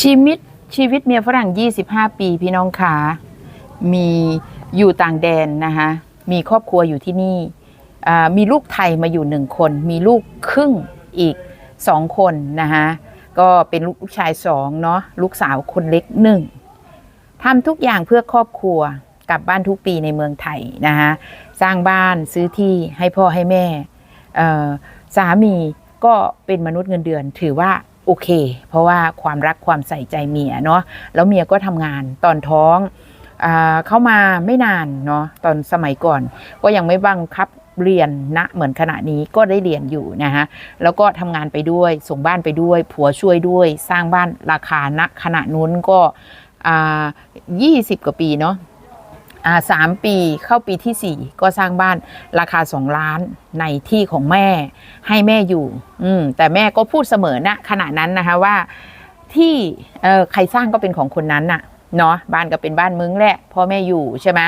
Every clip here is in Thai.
ชีวิตชีวิตเมียฝรั่ง 25 ปีพี่น้องขามีอยู่ต่างแดนนะคะมีครอบครัวอยู่ที่นี่ มีลูกไทยมาอยู่หนึ่งคน มีลูกครึ่งอีกสองคนนะคะก็เป็นลูกชายสองเนาะลูกสาวคนเล็กหนึ่งทำทุกอย่างเพื่อครอบครัวกลับบ้านทุกปีในเมืองไทยนะคะสร้างบ้านซื้อที่ให้พ่อให้แม่สามีก็เป็นมนุษย์เงินเดือนถือว่า โอเค เพราะว่าความรักความใส่ใจเมียเนาะแล้วเมียก็ทำงานตอนท้องอเข้ามาไม่นานเนาะตอนสมัยก่อน ก็ยังไม่บังคับเรียนนะเหมือนขณะนี้ก็ได้เรียนอยู่นะฮะแล้วก็ทำงานไปด้วยส่งบ้านไปด้วย ผัวช่วยด้วย สร้างบ้านราคาณขณะนู้นก็อ่า20กว่าปีเนาะ อ่าสามปีเข้าปีที่4ก็สร้างบ้านราคา2ล้านในที่ของแม่ ให้แม่อยู่ อืมแต่แม่ก็พูดเสมอนะขณะนั้นนะคะว่าที่เออใครสร้างก็เป็นของคนนั้นน่ะเนาะบ้านก็เป็นบ้านมึงแหละพ่อแม่อยู่ใช่ไหม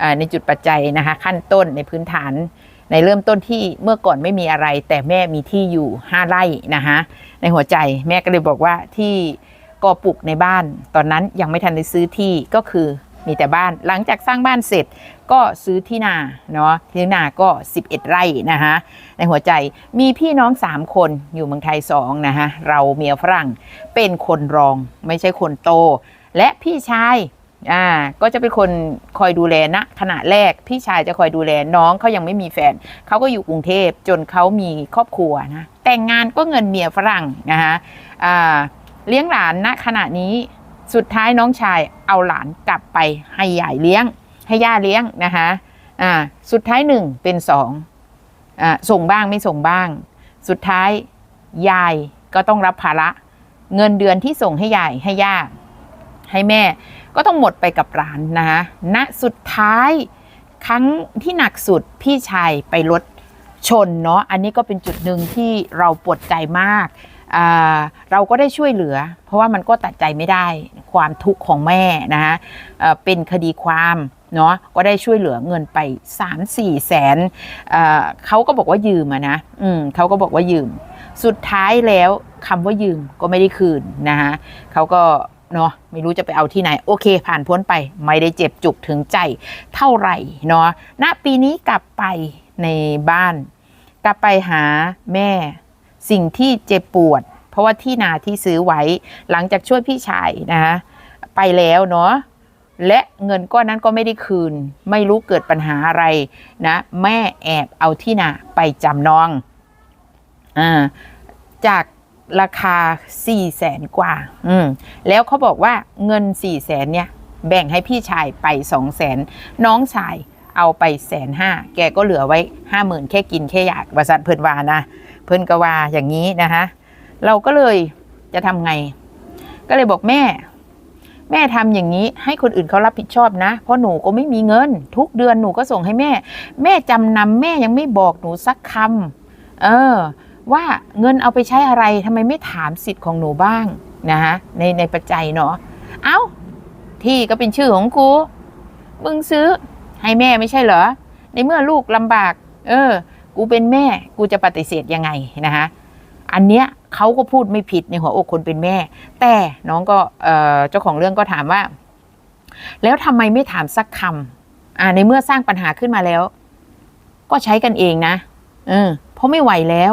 อ่าในจุดปัจจัยนะคะขั้นต้นในพื้นฐานในเริ่มต้นที่เมื่อก่อนไม่มีอะไร แต่แม่มีที่อยู่5ไร่นะคะในหัวใจแม่ก็เลยบอกว่าที่ก็ปลูกในบ้าน ตอนนั้นยังไม่ทันได้ซื้อที่ก็คือ มีแต่บ้านหลังจากสร้างบ้านเสร็จก็ซื้อที่นาเนาะที่นาก็ 11 ไร่นะคะในหัวใจมีพี่น้อง 3 คนอยู่เมืองไทย2นะคะเราเมียฝรั่งเป็นคนรองไม่ใช่คนโต และพี่ชายอ่าก็จะเป็นคนคอยดูแลนะขณะแรกพี่ชายจะคอยดูแลน้องเขายังไม่มีแฟนเขาก็อยู่กรุงเทพจนเขามีครอบครัวนะแต่งงานก็เงินเมียฝรั่งนะคะอ่าเลี้ยงหลานณขณะนี้ สุดท้ายน้องชายเอาหลานกลับไปให้ยายเลี้ยง ให้ย่าเลี้ยงนะคะอ่าสุดท้ายหนึ่งเป็นสองอ่าส่งบ้างไม่ส่งบ้าง สุดท้ายยายก็ต้องรับภาระ เงินเดือนที่ส่งให้ยายให้ย่าให้แม่ก็ต้องหมดไปกับร้านนะคะณสุดท้ายครั้งที่หนักสุดพี่ชายไปรถชนเนาะอันนี้ก็เป็นจุดหนึ่งที่เราปวดใจมาก เราก็ได้ช่วยเหลือ เพราะว่ามันก็ตัดใจไม่ได้ความทุกข์ของแม่นะคะเเป็นคดีความเนาะก็ได้ช่วยเหลือเงินไป 3-4 แสนเอ่อเขาก็บอกว่ายืมะนะอืมเขาก็บอกว่ายืม สุดท้ายแล้วคำว่ายืมก็ไม่ได้คืนนะคะเขาก็เนาะไม่รู้จะไปเอาที่ไหน โอเค ผ่านพ้นไปไม่ได้เจ็บจุกถึงใจเท่าไหร่เนาะณปีนี้กลับไปในบ้าน กลับไปหาแม่ สิ่งที่เจ็บปวด เพราะว่าที่นาที่ซื้อไว้ หลังจากช่วยพี่ชายนะคะไปแล้วเนาะและเงินก้อนนั้นก็ไม่ได้คืน ไม่รู้เกิดปัญหาอะไรนะ แม่แอบเอาที่นาไปจำนองอ่าจากราคา4 0 0แสนกว่า อืม แล้วเขาบอกว่าเงิน4 0 0แสนเนี่ย แบ่งให้พี่ชายไป2 0 0แสนน้องชายเอาไปแสนห้า แกก็เหลือไว้ห้าหมื่นแค่กินแค่อยากบริษัทเพิ่นวานะ เพิ่นก็ว่าอย่างนี้นะคะเราก็เลยจะทำไง ก็เลยบอกแม่ แม่ทำอย่างนี้ ให้คนอื่นเขารับผิดชอบนะ เพราะหนูก็ไม่มีเงิน ทุกเดือนหนูก็ส่งให้แม่ แม่จำนำแม่ยังไม่บอกหนูสักคำเออ ว่าเงินเอาไปใช้อะไรทำไมไม่ถามสิทธิ์ของหนูบ้างนะคะในในปัจจัยเนาะเอา้า ที่ก็เป็นชื่อของกูมึงซื้อให้แม่ไม่ใช่เหรอ ในเมื่อลูกลำบาก เออ กูเป็นแม่ กูจะปฏิเสธยังไงนะคะอันเนี้ยเขาก็พูดไม่ผิดในหัวอกคนเป็นแม่ แต่น้องก็เจ้าของเรื่องก็ถามว่า แล้วทำไมไม่ถามสักคำในเมื่อสร้างปัญหาขึ้นมาแล้ว ก็ใช้กันเองนะเออเพราะไม่ไหวแล้ว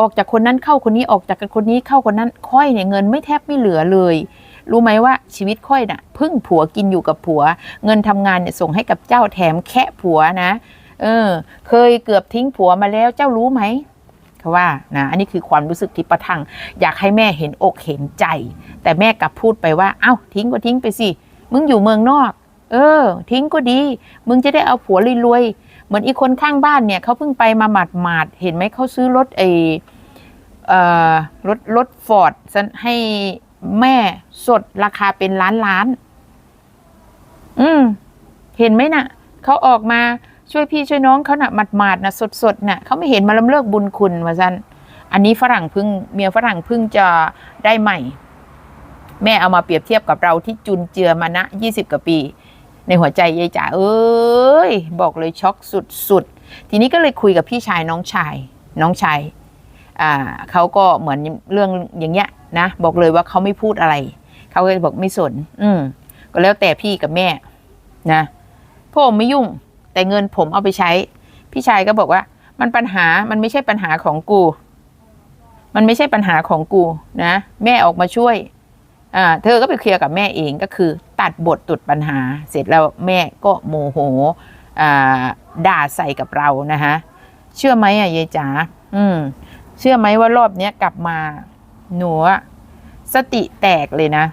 ออกจากคนนั้นเข้าคนนี้ออกจากคนนี้เข้าคนนั้น ค่อยเนี่ยเงินไม่แทบไม่เหลือเลย รู้ไหมว่าชีวิตค่อยน่ะพึ่งผัวกินอยู่กับผัว เงินทำงานเนี่ยส่งให้กับเจ้าแถมแค่ผัวนะ เออ เคยเกือบทิ้งผัวมาแล้วเจ้ารู้ไหมเขาว่านะอันนี้คือความรู้สึกที่ประทัง อยากให้แม่เห็นอกเห็นใจ แต่แม่กลับพูดไปว่า เอ้าทิ้งก็ทิ้งไปสิ มึงอยู่เมืองนอก เออ ทิ้งก็ดี มึงจะได้เอาผัวรวยๆเหมือนอีกคนข้างบ้านเนี่ยเขาเพิ่งไปมาหมาดหมาดเห็นไหมเขาซื้อรถไอเออรถรถฟอร์ดให้แม่สดราคาเป็นล้านล้าน อืม เห็นไหมน่ะ เขาออกมา ช่วยพี่ช่วยน้องเขาหน่ะหมาดมาดๆน่ะสดสดๆน่ะเขาไม่เห็นมาลำเลิกบุญคุณว่าซันอันนี้ฝรั่งพึ่งเมียฝรั่งพึ่งจะได้ใหม่ แม่เอามาเปรียบเทียบกับเราที่จุนเจือมานะยี่สิบกว่าปี ในหัวใจยายจ๋าเอ้ยบอกเลยช็อกสุดๆทีนี้ก็เลยคุยกับพี่ชายน้องชาย น้องชายอ่าเขาก็เหมือนเรื่องอย่างเงี้ยนะบอกเลยว่าเขาไม่พูดอะไรเขาก็เลยบอกไม่สน อืมก็แล้วแต่พี่กับแม่นะผมไม่ยุ่ง แต่เงินผมเอาไปใช้ พี่ชายก็บอกว่า มันปัญหามันไม่ใช่ปัญหาของกู มันไม่ใช่ปัญหาของกูนะ แม่ออกมาช่วยอ่าเธอก็ไปเคลียร์กับแม่เองก็คือ ตัดบทตุดปัญหา เสร็จแล้วแม่ก็โมโหอ่าด่าใส่กับเรานะคะเชื่อไหมอะยายจ๋าอืม เชื่อไหมว่ารอบเนี้ยกลับมาหนูอะสติแตกเลยนะ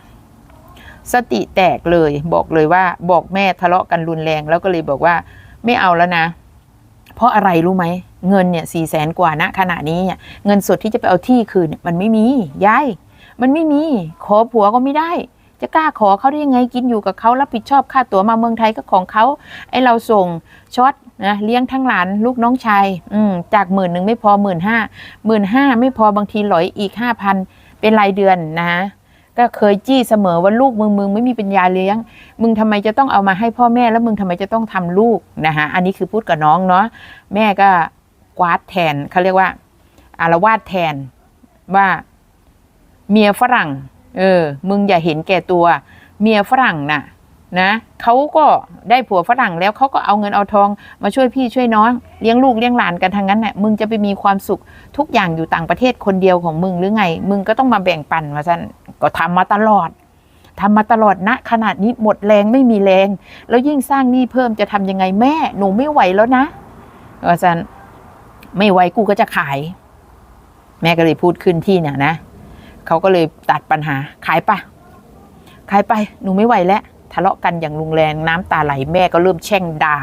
สติแตกเลย บอกเลยว่า บอกแม่ทะเลาะกันรุนแรง แล้วก็เลยบอกว่า ไม่เอาแล้วนะ เพราะอะไรรู้ไหม เงินเนี่ยสี่แสนกว่าณขณะนี้เนี่ยเงินสดที่จะไปเอาที่คืนเนี่ยมันไม่มียายมันไม่มี ขอผัวก็ไม่ได้ จะกล้าขอเขาได้ยังไงกินอยู่กับเขารับผิดชอบค่าตั๋วมาเมืองไทยก็ของเขาไอเราส่งช็อตนะเลี้ยงทั้งหลานลูกน้องชายอืมจากหมื่นหนึ่งไม่พอหมื่นห้าหมื่นห้าไม่พอบางทีหลอยอีกห้าพันเป็นรายเดือนนะ ก็เคยจี้เสมอว่าลูกมึงมึงไม่มีปัญญาเลี้ยง มึงทำไมจะต้องเอามาให้พ่อแม่แล้วมึงทำไมจะต้องทำลูกนะคะอันนี้คือพูดกับน้องเนาะแม่ก็กวาดแทนเขาเรียกว่าอารวาสแทนว่าเมียฝรั่ง เออ มึงอย่าเห็นแก่ตัว เมียฝรั่งน่ะ นะเขาก็ได้ผัวฝรั่งแล้วเขาก็เอาเงินเอาทองมาช่วยพี่ช่วยน้องเลี้ยงลูกเลี้ยงหลานกันทางนั้นน่ะ มึงจะไปมีความสุขทุกอย่างอยู่ต่างประเทศคนเดียวของมึงหรือไง มึงก็ต้องมาแบ่งปันมาสัน ก็ทำมาตลอดทำมาตลอดนะขนาดนี้หมดแรงไม่มีแรง แล้วยิ่งสร้างหนี้เพิ่มจะทำยังไงแม่ หนูไม่ไหวแล้วนะอาจาสันไม่ไหวกูก็จะขาย แม่ก็เลยพูดขึ้นที่เนี่ยนะเขาก็เลยตัดปัญหาขายปะขายไป หนูไม่ไหวแล้ว ทะเลาะกันอย่างรุนแรงน้ำตาไหลแม่ก็เริ่มแช่งด่า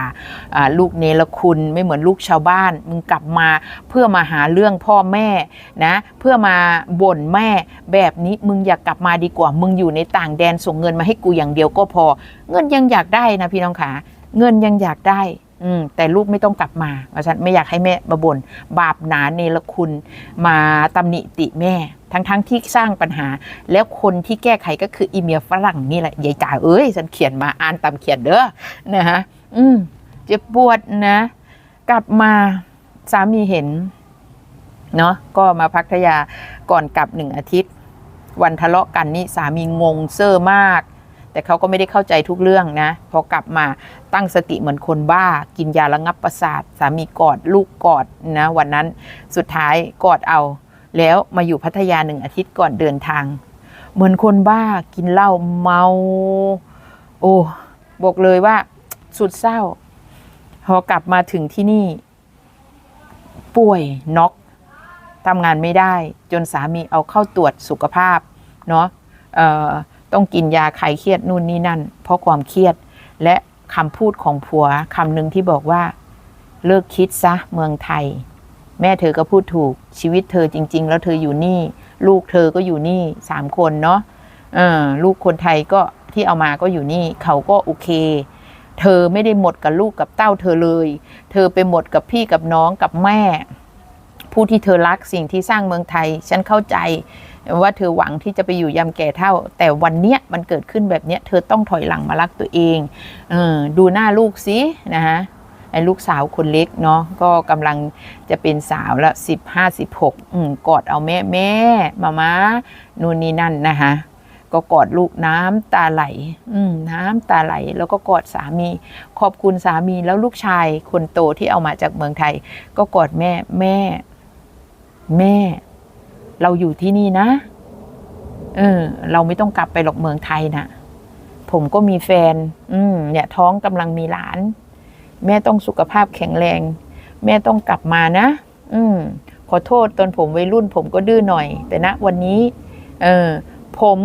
ลูกเนรคุณไม่เหมือนลูกชาวบ้านมึงกลับมาเพื่อมาหาเรื่องพ่อแม่นะเพื่อมาบ่นแม่แบบนี้มึงอยากกลับมาดีกว่า มึงอยู่ในต่างแดนส่งเงินมาให้กูอย่างเดียวก็พอ เงินยังอยากได้นะพี่น้องขาเงินยังอยากได้อืมแต่ลูกไม่ต้องกลับมาเพราะฉันไม่อยากให้แม่มาบ่นบาปหนาเนรคุณมาตำหนิติแม่ ทั้งๆทที่สร้างปัญหา แล้วคนที่แก้ไขก็คืออีเมียฝรั่งนี่แหละยายจ๋าเอ้ยฉันเขียนมาอ่านตามเขียนเด้อนะฮะอืมเจ็บปวดนะ กลับมาสามีเห็นเนาะก็มาพัทยาก่อนกลับหนึ่งอาทิตย์ วันทะเลาะกันนี่สามีงงเซอร์มาก แต่เขาก็ไม่ได้เข้าใจทุกเรื่องนะ พอกลับมาตั้งสติเหมือนคนบ้า กินยาระงับประสาท สามีกอดลูกกอดนะ วันนั้นสุดท้ายกอดเอา แล้วมาอยู่พัทยาหนึ่งอาทิตย์ก่อนเดินทาง เหมือนคนบ้ากินเหล้าเมา โอ้บอกเลยว่าสุดเศร้า พอกลับมาถึงที่นี่ ป่วยน็อกทำงานไม่ได้ จนสามีเอาเข้าตรวจสุขภาพ เนาะต้องกินยาคลายเครียดนู่นนี่นั่น เพราะความเครียดและคำพูดของผัวคำหนึ่งที่บอกว่า เลิกคิดซะเมืองไทย แม่เธอก็พูดถูกชีวิตเธอจริง ๆ แล้วเธออยู่นี่ ลูกเธอก็อยู่นี่สามคนเนาะเออลูกคนไทยก็ที่เอามาก็อยู่นี่เขาก็โอเค เธอไม่ได้หมดกับลูกกับเต้าเธอเลย เธอไปหมดกับพี่กับน้องกับแม่ ผู้ที่เธอรักสิ่งที่สร้างเมืองไทย ฉันเข้าใจว่าเธอหวังที่จะไปอยู่ยำแก่เท่า แต่วันเนี้ยมันเกิดขึ้นแบบเนี้ย เธอต้องถอยหลังมารักตัวเองเออดูหน้าลูกสินะฮะ ไอ้ลูกสาวคนเล็กเนาะก็กำลังจะเป็นสาวละสิบห้าสิบหกกอดเอาแม่แม่มามานู่นนี่นั่นนะคะก็กอดลูกน้ำตาไหล อืน้ำตาไหล แล้วก็กอดสามี ขอบคุณสามีแล้วลูกชายคนโตที่เอามาจากเมืองไทย ก็กอดแม่แม่ แม่ เราอยู่ที่นี่นะ เออ เราไม่ต้องกลับไปหรอกเมืองไทยนะผมก็มีแฟน อืมเนี่ยท้องกำลังมีหลาน แม่ต้องสุขภาพแข็งแรง แม่ต้องกลับมานะ อืมขอโทษตอนผมวัยรุ่นผมก็ดื้อหน่อย แต่ณวันนี้เออผม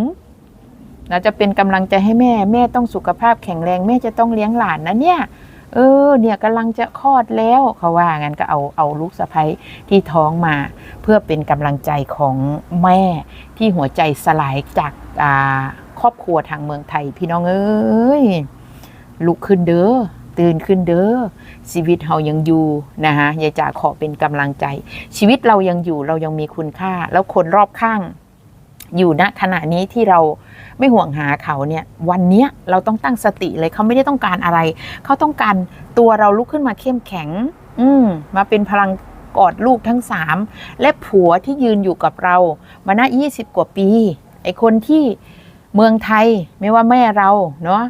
นะจะเป็นกำลังใจให้แม่ แม่ต้องสุขภาพแข็งแรง แม่จะต้องเลี้ยงหลานนะเนี่ย เออ เนี่ยกำลังจะคลอดแล้วเขาว่างั้นก็เอาเอาลูกสะใภ้ที่ท้องมา เพื่อเป็นกำลังใจของแม่ที่หัวใจสลายจากครอบครัวทางเมืองไทย พี่น้องเอ้ยลุกขึ้นเด้อ ตื่นขึ้นเด้อชีวิตเรายังอยู่นะฮะยายจ๋าขอเป็นกำลังใจ ชีวิตเรายังอยู่เรายังมีคุณค่า แล้วคนรอบข้าง อยู่ณขณะนี้ที่เราไม่ห่วงหาเขาเนี่ยวันเนี้ยเราต้องตั้งสติเลยเขาไม่ได้ต้องการอะไร เขาต้องการตัวเราลุกขึ้นมาเข้มแข็ง อืมมาเป็นพลังกอดลูกทั้งสามและผัวที่ยืนอยู่กับเรา มานะยี่สิบกว่าปี ไอคนที่เมืองไทยไม่ว่าแม่เราเนาะ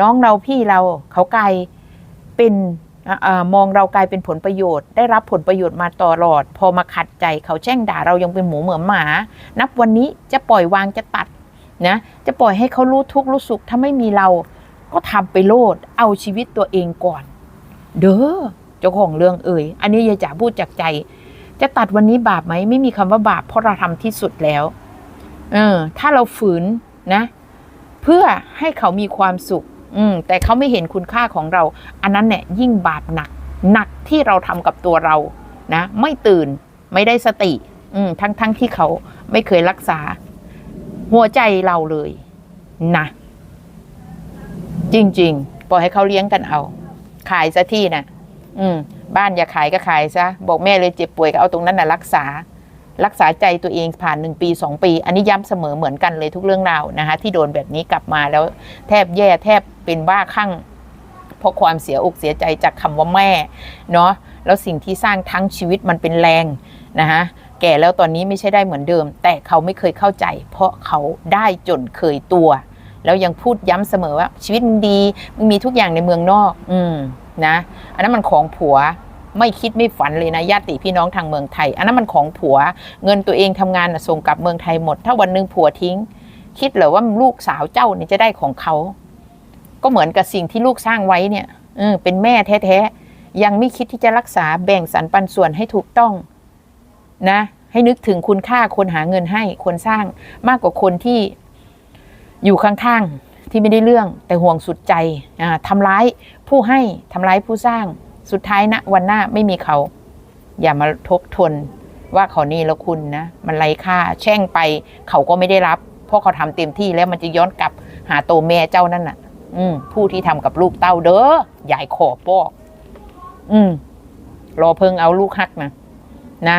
น้องเราพี่เราเขาไกล เป็นออมองเรากลายเป็นผลประโยชน์ ได้รับผลประโยชน์มาตลอด พอมาขัดใจเขาแช่งด่าเรายังเป็นหมูเหมือนหมา นับวันนี้จะปล่อยวางจะตัดนะจะปล่อยให้เขารู้ทุกข์รู้สุขถ้าไม่มีเราก็ทำไปโลดเอาชีวิตตัวเองก่อน เด้อเจ้าของเรื่องเอ่ยอันนี้ยายจ๋าพูดจากใจ จะตัดวันนี้บาปไหมไม่มีคำว่าบาปเพราะเราทำที่สุดแล้วเออถ้าเราฝืนนะ เพื่อให้เขามีความสุข อืมแต่เขาไม่เห็นคุณค่าของเรา อันนั้นเนี่ยยิ่งบาปหนัก หนักที่เราทำกับตัวเรานะ ไม่ตื่นไม่ได้สติ อืมทั้งทั้งที่เขาไม่เคยรักษา หัวใจเราเลยนะจริง ๆ ปล่อยให้เขาเลี้ยงกันเอา ขายซะที่นะ่ะ อืม บ้านอย่าขายก็ขายซะ บอกแม่เลยเจ็บป่วยก็เอาตรงนั้นน่ะรักษา รักษาใจตัวเองผ่านหนึ่งปีสองปี อันนี้ย้ำเสมอเหมือนกันเลยทุกเรื่องราวนะคะที่โดนแบบนี้กลับมาแล้วแทบแย่แทบเป็นบ้าคลั่งเพราะความเสียอกเสียใจจากคำว่าแม่เนาะแล้วสิ่งที่สร้างทั้งชีวิตมันเป็นแรงนะคะแก่แล้วตอนนี้ไม่ใช่ได้เหมือนเดิม แต่เขาไม่เคยเข้าใจ เพราะเขาได้จนเคยตัว แล้วยังพูดย้ำเสมอว่าชีวิตมึงดีมึงมีทุกอย่างในเมืองนอก อืมนะ อันนั้นมันของผัว ไม่คิดไม่ฝันเลยนะญาติพี่น้องทางเมืองไทย อันนั้นมันของผัว เงินตัวเองทำงานส่งกลับเมืองไทยหมด ถ้าวันหนึ่งผัวทิ้ง คิดเหรอว่าลูกสาวเจ้าเนี่ยจะได้ของเขา ก็เหมือนกับสิ่งที่ลูกสร้างไว้เนี่ยเออเป็นแม่แท้ๆ ยังไม่คิดที่จะรักษาแบ่งสรรปันส่วนให้ถูกต้องนะ ให้นึกถึงคุณค่าคนหาเงินให้คนสร้างมากกว่าคนที่อยู่ข้างๆที่ไม่ได้เรื่องแต่ห่วงสุดใจทำร้ายผู้ให้ทำร้ายผู้สร้าง สุดท้ายนะวันหน้าไม่มีเขา อย่ามาทบทวนว่าเขานี่แล้วคุณนะ มันไร้ค่าแช่งไป เขาก็ไม่ได้รับ เพราะเขาทำเต็มที่แล้วมันจะย้อนกลับหาตัวแม่เจ้านั่นน่ะ อืมผู้ที่ทำกับลูกเต้าเด้อยายขอบอก อืมรอเพิงเอาลูกฮักนะนะ